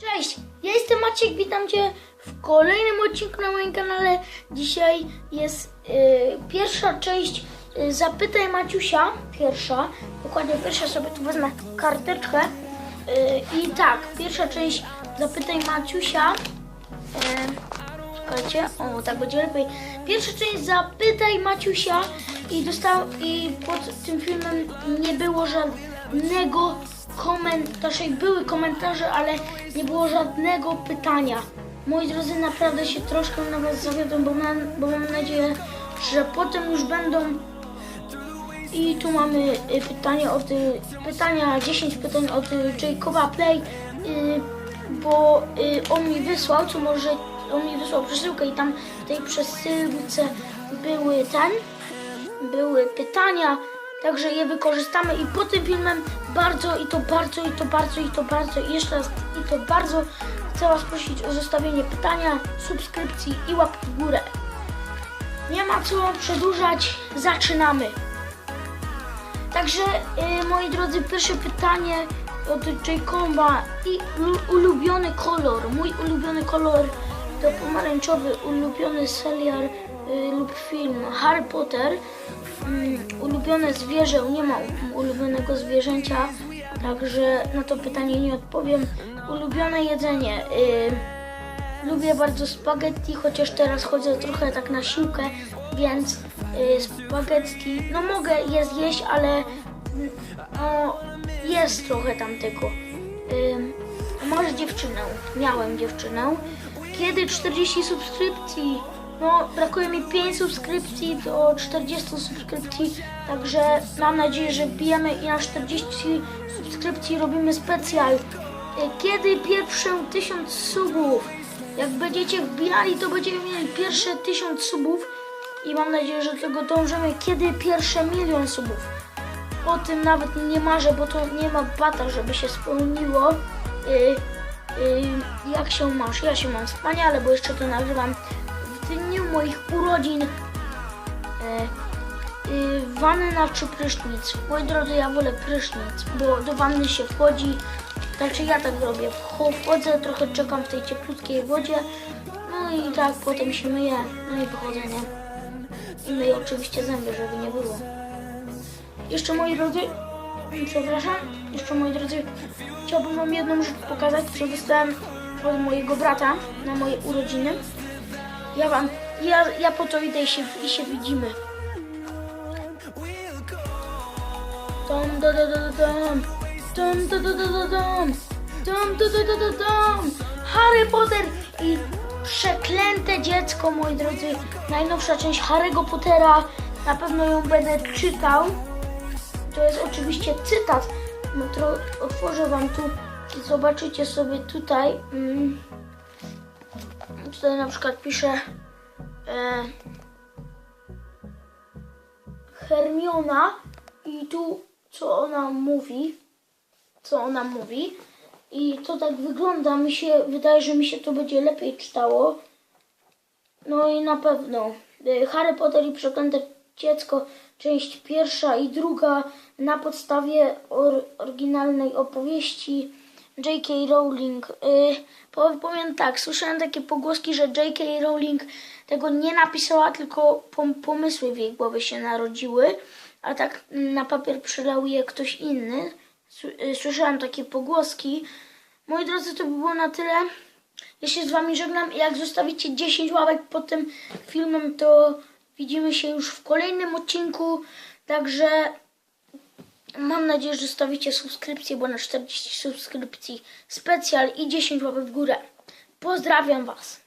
Cześć, ja jestem Maciek, witam Cię w kolejnym odcinku na moim kanale. Dzisiaj jest y, pierwsza część y, Zapytaj Maciusia. Pierwsza, dokładnie pierwsza sobie tu wezmę karteczkę. Y, I tak, pierwsza część Zapytaj Maciusia. Y, czekajcie, o tak będzie lepiej. Pierwsza część Zapytaj Maciusia i dostał i pod tym filmem nie było żadnego komentarza, były komentarze, ale nie było żadnego pytania. Moi drodzy, naprawdę się troszkę na Was zawiodłem, bo mam, bo mam nadzieję, że potem już będą i tu mamy y, pytanie od y, pytania 10 pytań od y, Jacoba Play, bo on mi wysłał, co może on mi wysłał przesyłkę i tam w tej przesyłce były ten, były pytania, także je wykorzystamy i po tym filmem bardzo i to bardzo i to bardzo i to bardzo i jeszcze raz i to bardzo chcę Was prosić o zostawienie pytania, subskrypcji i łapki w górę. Nie ma co przedłużać, zaczynamy. Także y, moi drodzy, pierwsze pytanie od Jacoba i ulubiony kolor. Mój ulubiony kolor to pomarańczowy, ulubiony serial y, lub film Harry Potter. Mm, ulubione zwierzę, nie ma u- ulubionego zwierzęcia, także na to pytanie nie odpowiem. Ulubione jedzenie. Y, Lubię bardzo spaghetti, chociaż teraz chodzę trochę tak na siłkę, więc y, spaghetti, no mogę je zjeść, ale no, jest trochę tam tego. Y, masz dziewczynę, miałem dziewczynę. Kiedy 40 subskrypcji? No, brakuje mi 5 subskrypcji do 40 subskrypcji, także mam nadzieję, że bijemy i na 40 subskrypcji robimy specjal. Y, Kiedy pierwsze 1000 subów? Jak będziecie wbijali, to będziemy mieli pierwsze 1000 subów i mam nadzieję, że tego dążymy. Kiedy pierwsze milion subów? O tym nawet nie marzę, bo to nie ma bata, żeby się spełniło. Jak się masz? Ja się mam wspaniale, bo jeszcze to nagrywam w dniu moich urodzin. Yy, yy, wanna czy prysznic? Moi drodzy, ja wolę prysznic, bo do wanny się wchodzi. Znaczy ja tak robię. Wcho- Wchodzę, trochę czekam w tej cieplutkiej wodzie. No i tak potem się myję. No i wychodzę, nie? I myję oczywiście zęby, żeby nie było. Jeszcze moi drodzy, przepraszam, jeszcze moi drodzy, chciałbym wam jedną rzecz pokazać, co dostałem od mojego brata na moje urodziny. Ja wam, ja, ja po to idę i się, i się widzimy. Dom, da, da, da, da, dom. Dom, da, da, da, da, dom. Dom, da, da, da, da, dom. Harry Potter i przeklęte dziecko, moi drodzy. Najnowsza część Harry'ego Pottera. Na pewno ją będę czytał. To jest oczywiście cytat. No to otworzę wam tu zobaczycie sobie tutaj. Mm, tutaj na przykład pisze e, Hermiona i tu co ona mówi. Co ona mówi. I to tak wygląda. Mi się wydaje, że mi się to będzie lepiej czytało. No i na pewno y, Harry Potter i Przeklęte Dziecko, część pierwsza i druga na podstawie or, oryginalnej opowieści J.K. Rowling. Y, pow- powiem tak, słyszałem takie pogłoski, że J.K. Rowling tego nie napisała, tylko pom- pomysły w jej głowie się narodziły, a tak na papier przelał je ktoś inny. Y, Słyszałem takie pogłoski. Moi drodzy, to by było na tyle. Ja się z wami żegnam i jak zostawicie 10 ławek pod tym filmem, to widzimy się już w kolejnym odcinku. Także mam nadzieję, że zostawicie subskrypcję, bo na 40 subskrypcji specjal i 10 łapek w górę. Pozdrawiam was.